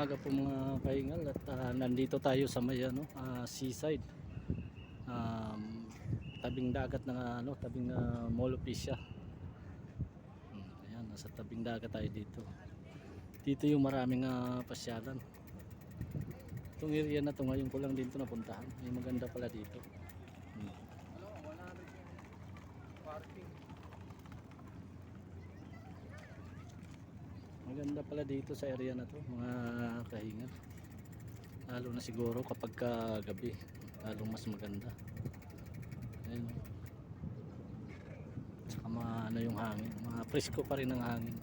Umaga po mga kaingal at ah, nandito tayo sa may ano, ah, seaside. Um, tabing dagat ng ano, tabing uh, Asia. Hmm, ayan, nasa tabing dagat tayo dito. Dito yung maraming ah, pasyalan. Itong area na to ngayon ko lang dito napuntahan. May maganda pala dito. Maganda pala dito sa area na to, mga kahinga. Lalo na siguro kapag ka gabi, lalo mas maganda. Ayun. Tsaka mga ano yung hangin, mga presko pa rin ang hangin.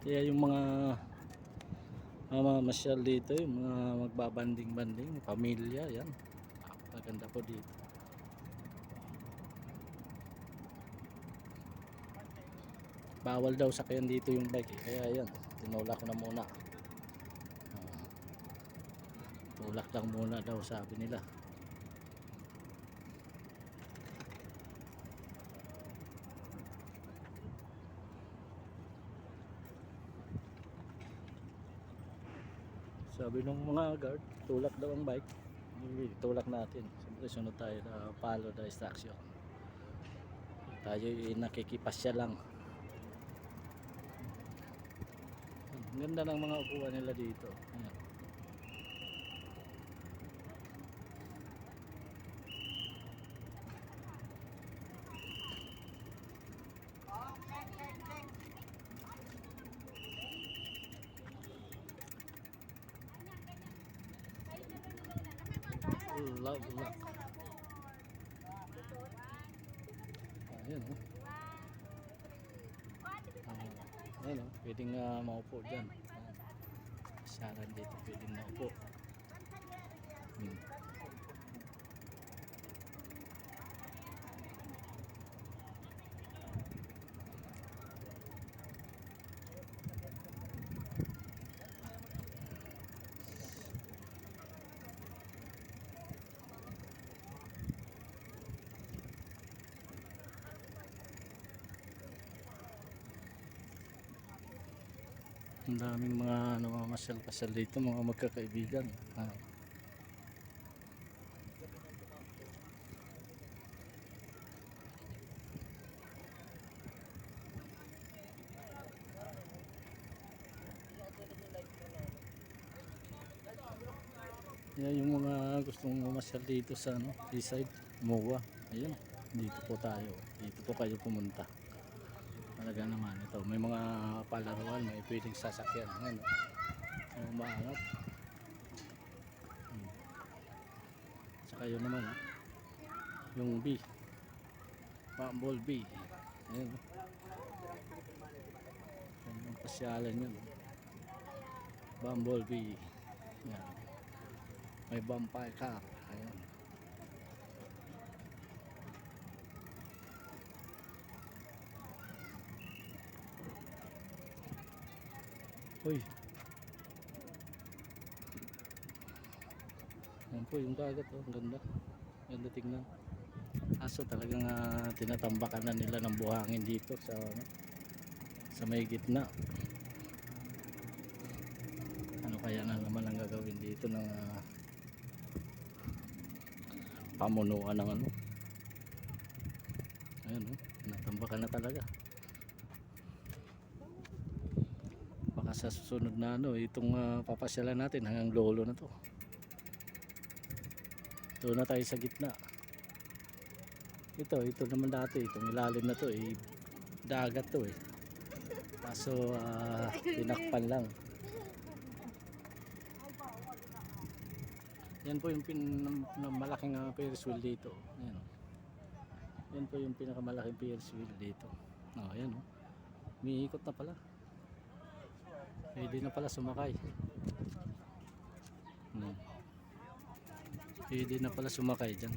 Kaya yung mga mga masyal dito, yung mga magbabanding-banding, pamilya, yan. Maganda po dito. Bawal daw sakyan dito yung bike eh. kaya yan tinulak ko na muna. Ah. tulak lang muna daw sabi nila. Sabi ng mga guard tulak daw ang bike. Tulak natin. Siyempre sunod tayo na follow the instruction. Tayo ay nakikipasya lang ganda ng mga upuan nila dito. Ayan. Love, love. Pwedeng uh, maupo dyan. Saran dito, pwedeng maupo. Ang daming mga namamasyal-pasyal dito, mga magkakaibigan. Ah. Yan yung mga gustong mamasyal dito sa ano, seaside, MOA. Ayun, dito po tayo. Dito po kayo pumunta. Talaga naman ito. May mga palaruan, may pwedeng sasakyan. Ngayon, yung maangat. Hmm. Saka yun naman, ha? yung B. Bumble B. Ayan. oh. Yung pasyalan yun. Bumble B. Yan. May vampire car. Uy. Yan po yung dagat oh. Ang ganda. Ganda tingnan. Kaso talagang ah, tinatambakan na nila ng buhangin dito sa ano, sa may gitna. Ano kaya na naman ang gagawin dito ng ah, pamunuan ng ano. Ayun oh. Natambakan na talaga. baka sa susunod na ano itong ah, papasyalan natin hanggang lolo na to. Doon na tayo sa gitna. Ito ito naman dati itong ilalim na to eh dagat to eh. Kaso ah, tinakpan lang. Yan po yung pin, malaking uh, Ferris wheel dito. Yan, yan po yung pinakamalaking Ferris wheel dito. Oh, yan oh. umiikot na pala Pwede na pala sumakay. Hmm. Pwede na pala sumakay dyan.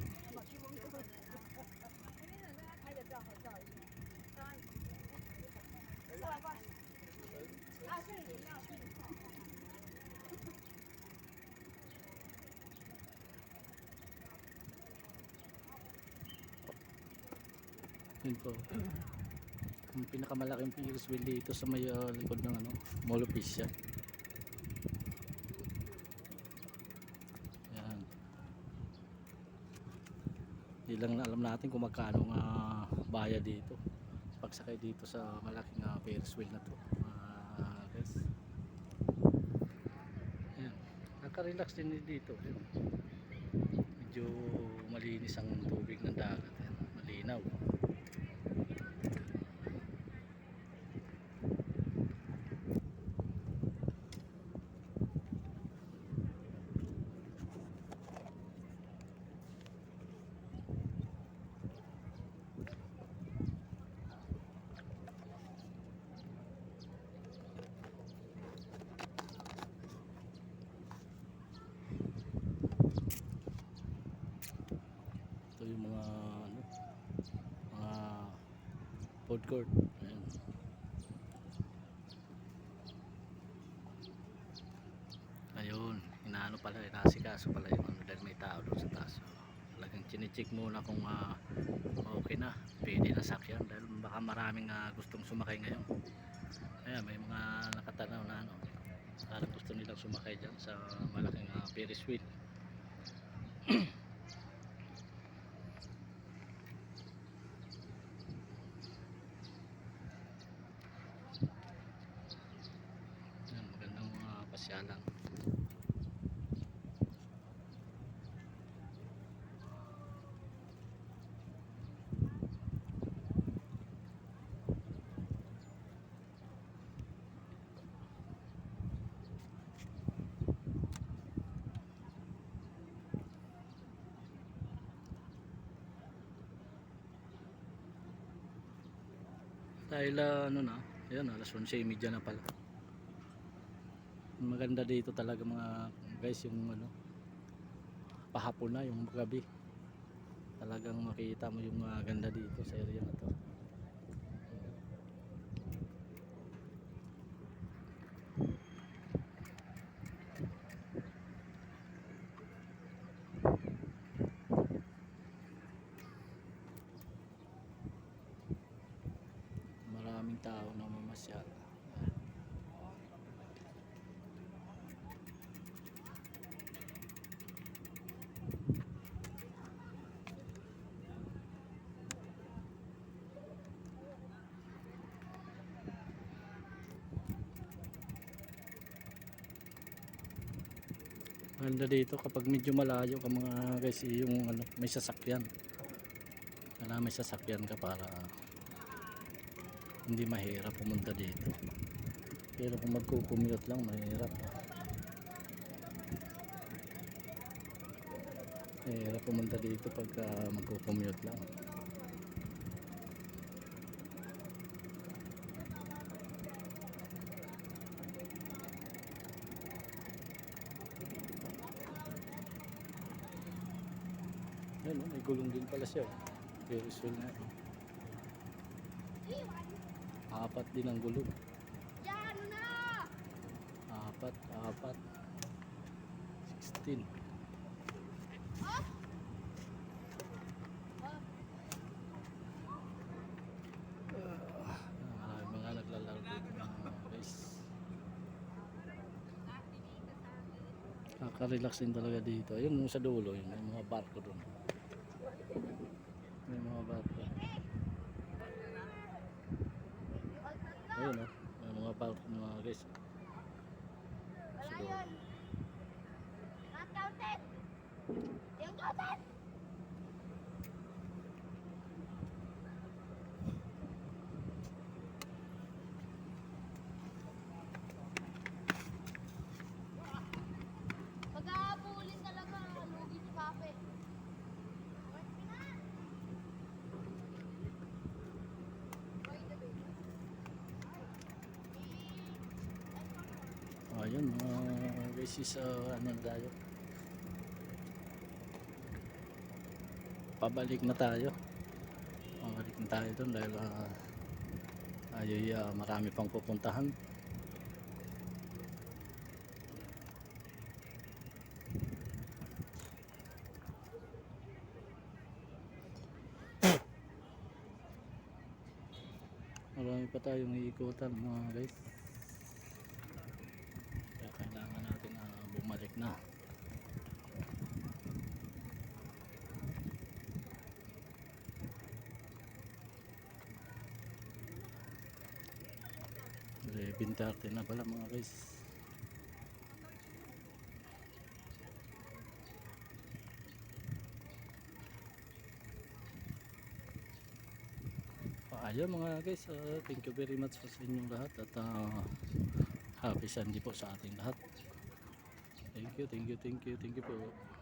Yun po. Ang pinakamalaking Ferris wheel dito sa may ah, likod ng ano, of Asia. Yan. Hindi lang alam natin kung magkano nga bayad dito. Pagsakay dito sa malaking ah, Ferris wheel na to. Ah, guys. Ayan. Nakaka-relax din dito. Ayan. Medyo malinis ang tubig ng dagat. Ayan. Malinaw. Ito yung mga ano, mga food court. Ayan. Ayun, inaano pala, inasikaso pala yung ano dahil may tao doon sa taas. Talagang chinecheck muna kung ah, okay na, pwede na sakyan dahil baka maraming ah, gustong sumakay ngayon. Ayan, may mga nakatanaw na ano, parang gusto nilang sumakay dyan sa malaking ah, Ferris wheel. Yan, magandang mga pasyalan. Dahil ah, ano na, yan alas 11.30 na pala. Maganda dito talaga mga guys yung ano pahapon na yung gabi. Talagang makita mo yung mga ganda dito sa area na to. Ganda dito kapag medyo malayo ka mga guys yung ano, may sasakyan. Kailangan may sasakyan ka para hindi mahirap pumunta dito. Pero kung magko-commute lang mahirap. Mahirap pumunta dito pagka magko-commute lang. Ayun, oh, may gulong din pala siya. oh. Ferris wheel na. ito. Apat din ang gulong. Yan, ano na? Apat, apat. 16. Ah, Marami mga naglalaro dito mga guys. Kaka-relax din talaga dito. Ayun yung sa dulo, yun, may mga barko doon. May mga barko. Ayun oh, mga barko mga guys. Wala Siguro. yun. Not counted. Yung counted. Pagka-pulis talaga, lugi si Pape. Ayun, mga guys, sa ano tayo. Pabalik na tayo. Pabalik na tayo doon dahil uh, ay ah, marami pang pupuntahan. Marami pa tayong iikutan mga guys. Kaya kailangan natin bumalik na. Thirty na pala mga guys. Ayun mga guys, ah, thank you very much po sa inyong lahat at ah, happy Sunday po sa ating lahat. You, thank you, thank you, thank you po.